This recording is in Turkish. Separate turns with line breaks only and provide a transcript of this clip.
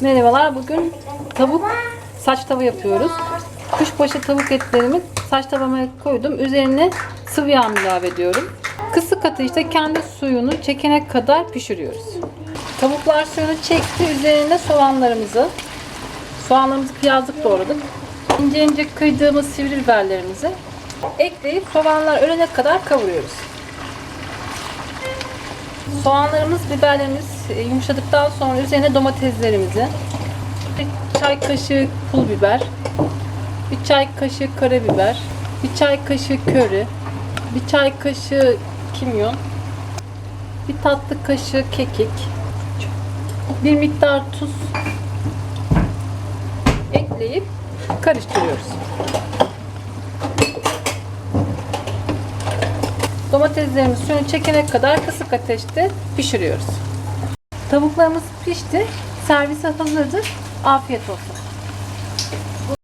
Merhabalar. Bugün tavuk saç tava yapıyoruz. Kuşbaşı tavuk etlerimi saç tavama koydum. Üzerine sıvı yağ ilave ediyorum. Kısık ateşte kendi suyunu çekene kadar pişiriyoruz. Tavuklar suyunu çekti. Üzerine soğanlarımızı, soğanlarımızı piyazlık doğradık. İnce ince kıydığımız sivri biberlerimizi ekleyip soğanlar ölene kadar kavuruyoruz. Soğanlarımız, biberlerimiz e, yumuşadıktan sonra üzerine domateslerimizi, bir çay kaşığı pul biber, bir çay kaşığı karabiber, bir çay kaşığı köri, bir çay kaşığı kimyon, bir tatlı kaşığı kekik, bir miktar tuz ekleyip karıştırıyoruz. Domateslerimiz suyunu çekene kadar kısık ateşte pişiriyoruz. Tavuklarımız pişti. Servise hazırdır. Afiyet olsun.